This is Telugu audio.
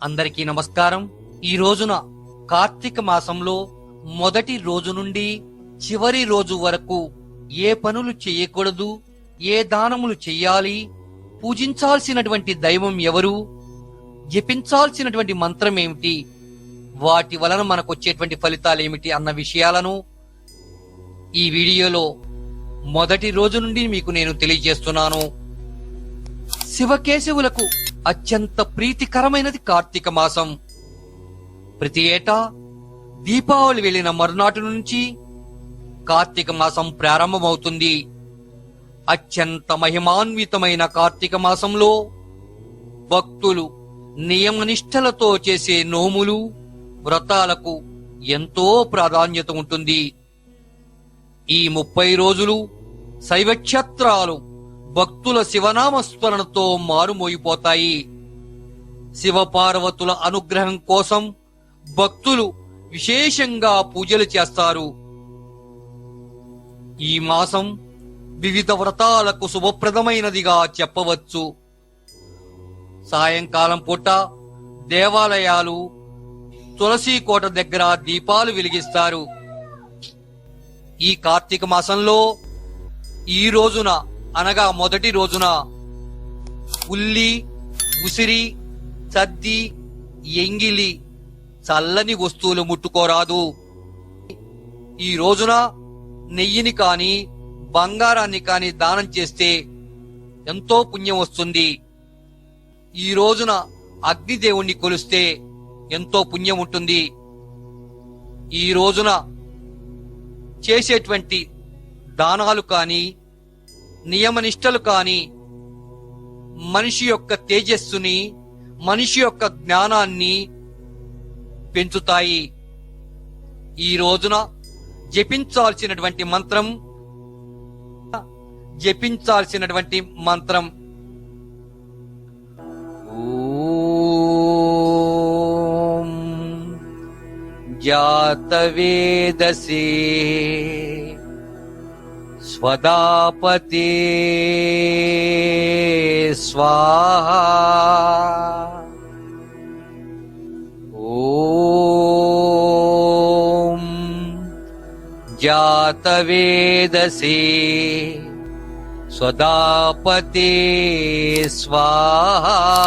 అందరికీ నమస్కారం. ఈ రోజున కార్తీక మాసంలో మొదటి రోజు నుండి చివరి రోజు వరకు ఏ పనులు చేయకూడదు ఏ దానములు చెయ్యాలి పూజించాల్సినటువంటి దైవం ఎవరు జపించాల్సినటువంటి మంత్రం ఏమిటి వాటి వలన మనకు వచ్చేటువంటి ఫలితాలు ఏమిటి అన్న విషయాలను ఈ వీడియోలో మొదటి రోజు నుండి మీకు నేను తెలియజేస్తున్నాను. శివకేశవులకు అత్యంత ప్రీతికరమైనది కార్తీక మాసం. ప్రతి ఏటా దీపావళి వెళ్ళిన మరునాటి నుంచి కార్తీక మాసం ప్రారంభమవుతుంది. అత్యంత మహిమాన్వితమైన కార్తీక మాసంలో భక్తులు నియమనిష్టలతో చేసే నోములు వ్రతాలకు ఎంతో ప్రాధాన్యత ఉంటుంది. ఈ ముప్పై రోజులు శైవక్షేత్రాలు భక్తుల శివనామస్మరణతో మారుమోగిపోతాయి శివపార్వతుల అనుగ్రహం కోసం భక్తులు విశేషంగా పూజలు చేస్తారు. ఈ మాసం వివిధ వ్రతాలకు శుభప్రదమైనదిగా చెప్పవచ్చు. సాయంకాలం పూట దేవాలయాలు తులసి కోట దగ్గర దీపాలు వెలిగిస్తారు. ఈ కార్తీక మాసంలో ఈ రోజున అనగా మొదటి రోజున ఉల్లి ఉసిరి సద్ది ఎంగిలి చల్లని వస్తువులు ముట్టుకోరాదు. ఈ రోజున నెయ్యిని కాని బంగారాన్ని కాని దానం చేస్తే ఎంతో పుణ్యం వస్తుంది. ఈ రోజున అగ్నిదేవుణ్ణి కొలిస్తే ఎంతో పుణ్యం ఉంటుంది. ఈ రోజున చేసేటువంటి దానాలు కానీ నియమనిష్టలు కాని మనిషి యొక్క తేజస్సుని మనిషి యొక్క జ్ఞానాన్ని పెంచుతాయి. ఈ రోజున జపించాల్సినటువంటి మంత్రం జపించాల్సినటువంటి మంత్రం. జాతవేదసే स्वदापते। स्वाहा। ॐ जातवेदसे। स्वदापते। स्वाहा।